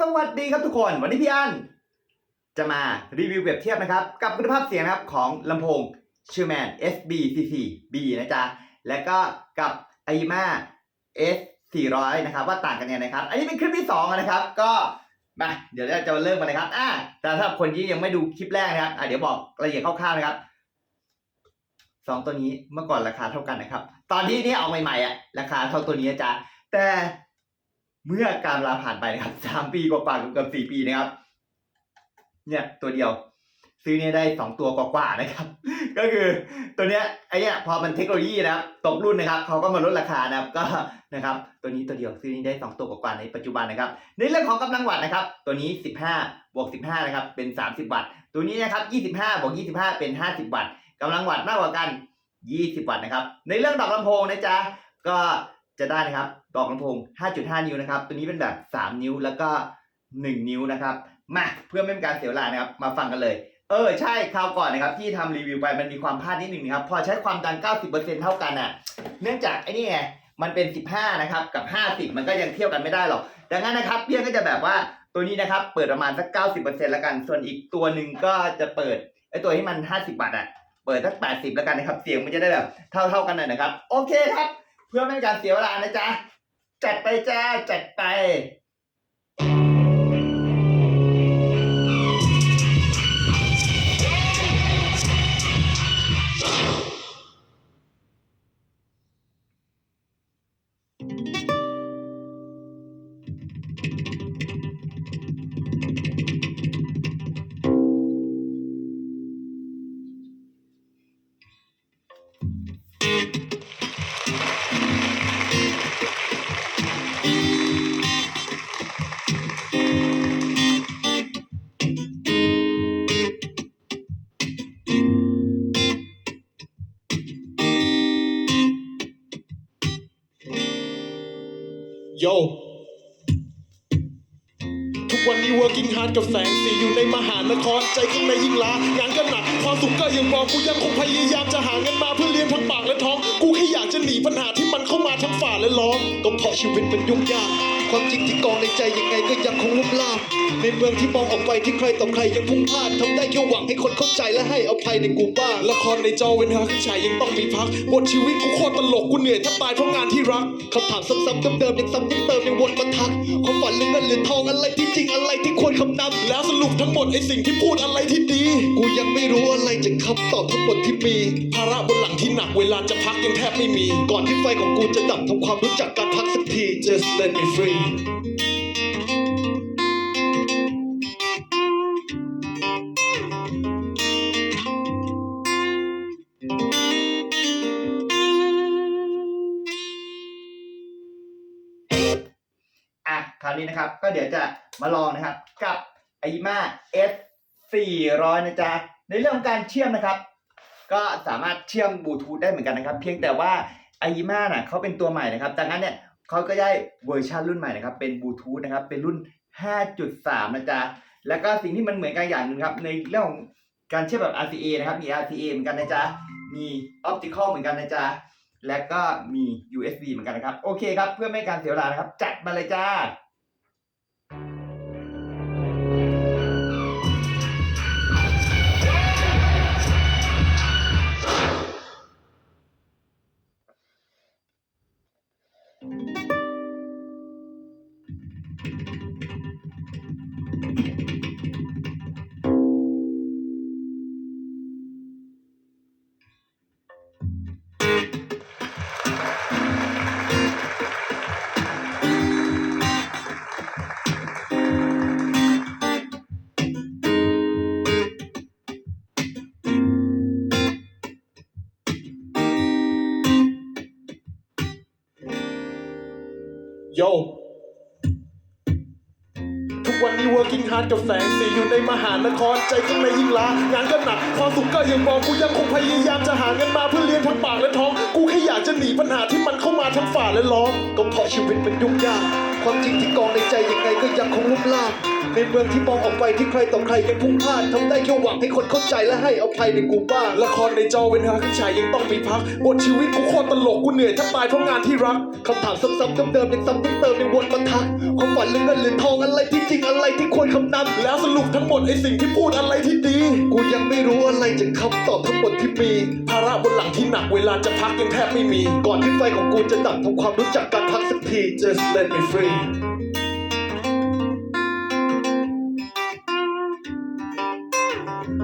สวัสดีครับทุกคน วันนี้พี่อันจะมารีวิวเปรียบเทียบนะครับ กับคุณภาพเสียงนะครับของลำโพง s h u r m a n SBCC B นะจ๊ะ และก็กับ a i m a S 400 นะครับว่าต่างกันยังไงนะครับ อันนี้เป็นคลิปที่ 2 นะครับ ก็มาเดี๋ยวเราจะเริ่มกันนะครับอ่าแต่ถ้าคนที่ยังไม่ดูคลิปแรกนะครับอะเดี๋ยวบอกรายละเอียดคร่าวๆนะครับสองตัวนี้เมื่อก่อนราคาเท่ากันนะครับ ตอนที่นี่เอาใหม่ๆอะราคาเท่าตัวนี้จ๊ะแต่ เมื่อการเวลาผ่านไปนะครับสามปีกว่าๆเกือบสี่ปีนะครับ เนี่ยตัวเดียว ซื้อเนี่ยได้สองตัวกว่าๆนะครับ ก็คือตัวเนี้ยไอเนี้ยพอมันเทคโนโลยีนะครับตกรุ่นนะครับเขาก็มาลดราคานะครับก็นะครับ ตัวนี้ตัวเดียวซื้อนี่ได้สองตัวกว่าๆในปัจจุบันนะครับในเรื่องของกำลังวัตต์นะครับ ตัวนี้15บห้าบวก15นะครับเป็น30วัตต์ตัวนี้นะครับ25บห้าบวก25เป็น50วัตต์กำลังวัตต์มากกว่ากัน20วัตต์นะครับ ในเรื่องดอกลำโพงนะจ๊ะก็ จะได้นะครับดอกลำโพง 5.5 นิ้วนะครับ ตัวนี้เป็นแบบ 3 นิ้วแล้วก็ 1 นิ้วนะครับ มาเพื่อไม่เป็นการเสียเวลานะครับ มาฟังกันเลย เออใช่คราวก่อนนะครับ ที่ทำรีวิวไปมันมีความพลาดนิดหนึ่งนะครับ พอใช้ความดัน 90%เท่ากันอะ เนื่องจากไอ้นี่ไงมันเป็น 15 นะครับ กับ 50 มันก็ยังเทียบกันไม่ได้หรอก ดังนั้นนะครับเพี้ยนก็จะแบบว่าตัวนี้นะครับ เปิดประมาณสัก 90%แล้วกัน ส่วนอีกตัวหนึ่งก็จะเปิดไอ้ตัวที่มัน 50บาทอะ เปิดสัก 80 แล้วกันนะครับ เสียงมันจะได้แบบเท่าๆกันหน่อยนะครับ โอเคครับ เพื่อไม่ให้การเสียเวลานะจ๊ะ จัดไปจ้า จัดไป โยทุกวันนี้ working hard กับแสงสีอยู่ในมหานครใจข้างในยิ่งล้างานก็หนักความสุขก็ยังบอกกูยังคงพยายามจะหาเงินมาเพื่อเลี้ยงทั้งปากและท้อง กูแค่อยากจะหนีปัญหาที่มันเข้ามาทั้งฝ่าและล้อมก็เพราะชีวิตมันยุ่งยาก ความจริงที่กองในใจยังไงก็ยังคงลุกลามในเมืองที่มองออกไปที่ใครต่อใครยังพุ่งพลาดทำได้แค่หวังให้คนเข้าใจและให้อภัยในกูบ้างละครในจอเว้นหาขึ้นฉายยังต้องมีพักบทชีวิตกูโคตรตลกกูเหนื่อยแทบตายเพราะงานที่รักคำถามซ้ำๆเดิมๆยังซ้ำยังเติมยังวนมาทักความฝันหรือเงินหรือทองอะไรที่จริงอะไรที่ควรคำนำแล้วสรุปทั้งหมดไอสิ่งที่พูดอะไรที่ดี กูยังไม่รู้อะไรจากคำตอบทั้งหมดที่มีภาระบนหลังที่หนักเวลาจะพักยังแทบไม่มี ก่อนที่ไฟของกูจะดับทำความรู้จักการพักสักที just let me free อะคราวนี้นะครับก็เดี๋ยวจะมาลองนะครับกับ i m a S 400นะจ๊ะในเรื่องของการเชื่อมนะครับ ก็สามารถเชื่อมบลูทูธได้เหมือนกันนะครับ เพียงแต่ว่า i m a น่ะเขาเป็นตัวใหม่นะครับดังนั้นเนี่ย เขาก็ได้เวอร์ชันรุ่นใหม่นะครับเป็นบลูทูธนะครับเป็นรุ่น 5.3 นะจ๊ะแล้วก็สิ่งที่มันเหมือนกันอย่างนึงครับในเรื่องของการเชื่อมแบบ RCA นะครับมี RCA เหมือนกันนะจ๊ะมี Optical เหมือนกันนะจ๊ะและก็มี USB เหมือนกันนะครับ โอเคครับ เพื่อไม่ให้การเสียเวลานะครับ จัดมาเลยจ้า โยทุกวันนี้ working hard กับแสงสีอยู่ในมหานคร ใจข้างในยิ่งล้างานก็หนักความสุขก็ยังมองกูยังคงพยายามจะหาเงินมาเพื่อเลี้ยงทั้งปากและท้อง กูแค่อยากจะหนีปัญหาที่มันเข้ามาทั้งฝ่าและล้อมก็เพราะชีวิตเป็นยุ่งยาก ความจริงที่กองในใจยังไงก็ยังคงลุกลาม ในเมืองที่มองออกไปที่ใครต่อใครยังพุ่งพลาดทำได้แค่หวังให้คนเข้าใจและให้อภัยในกูบ้างละครในจอเว้นหาขึ้นฉายยังต้องมีพักบทชีวิตกูโคตรตลกกูเหนื่อยแทบตายเพราะงานที่รักคำถามซ้ำๆเดิมๆยังซ้ำเติมๆยังวนมาทักความฝันหรือเงินหรือทองอะไรที่จริงอะไรที่ควรคำนำแล้วสรุปทั้งหมดไอสิ่งที่พูดอะไรที่ดี กูยังไม่รู้อะไรจากคำตอบทั้งหมดที่มีภาระบนหลังที่หนักเวลาจะพักยังแทบไม่มี ก่อนที่ไฟของกูจะดับทำความรู้จักการพักสักที just let me free อ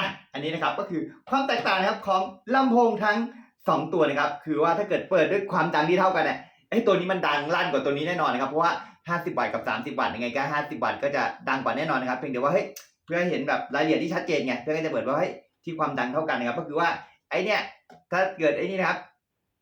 ะอันนี้นะครับก็คือความแตกต่างนะครับของลำโพงทั้ง 2 ตัวนะครับ คือว่าถ้าเกิดเปิดด้วยความดังที่เท่ากันเนี่ยไอ้ตัวนี้มันดังลั่นกว่าตัวนี้แน่นอนนะครับ เพราะว่า 50 วัตต์กับ 30 วัตต์ยังไงก็ 50 วัตต์ก็จะดังกว่าแน่นอนนะครับ เพียงแต่ว่าเฮ้ยเพื่อให้เห็นแบบรายละเอียดที่ชัดเจนไงเพื่อให้จะเปิดว่าเฮ้ยที่ความดังเท่ากันนะครับ ก็คือว่าไอ้เนี่ยถ้าเกิดไอ้นี่นะครับ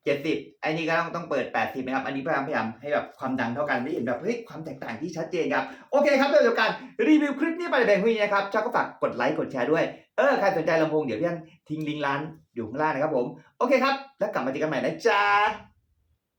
70ไอ้นี่ก็ต้องต้องเปิด80นะครับ อันนี้พยายามพยายามให้แบบความดังเท่ากันไม่เห็นแบบเฮ้ยความแตกต่างที่ชัดเจนครับ โอเคครับเดี๋ยวกันรีวิวคลิปนี้ไปแบบนี้นะครับชอบก็ฝากกดไลค์กดแชร์ด้วย เออใครสนใจลำโพงเดี๋ยวพี่ยังทิ้งลิงก์ร้านอยู่ข้างล่างนะครับผม โอเคครับ แล้วกลับมาเจอกันใหม่นะจ๊ะ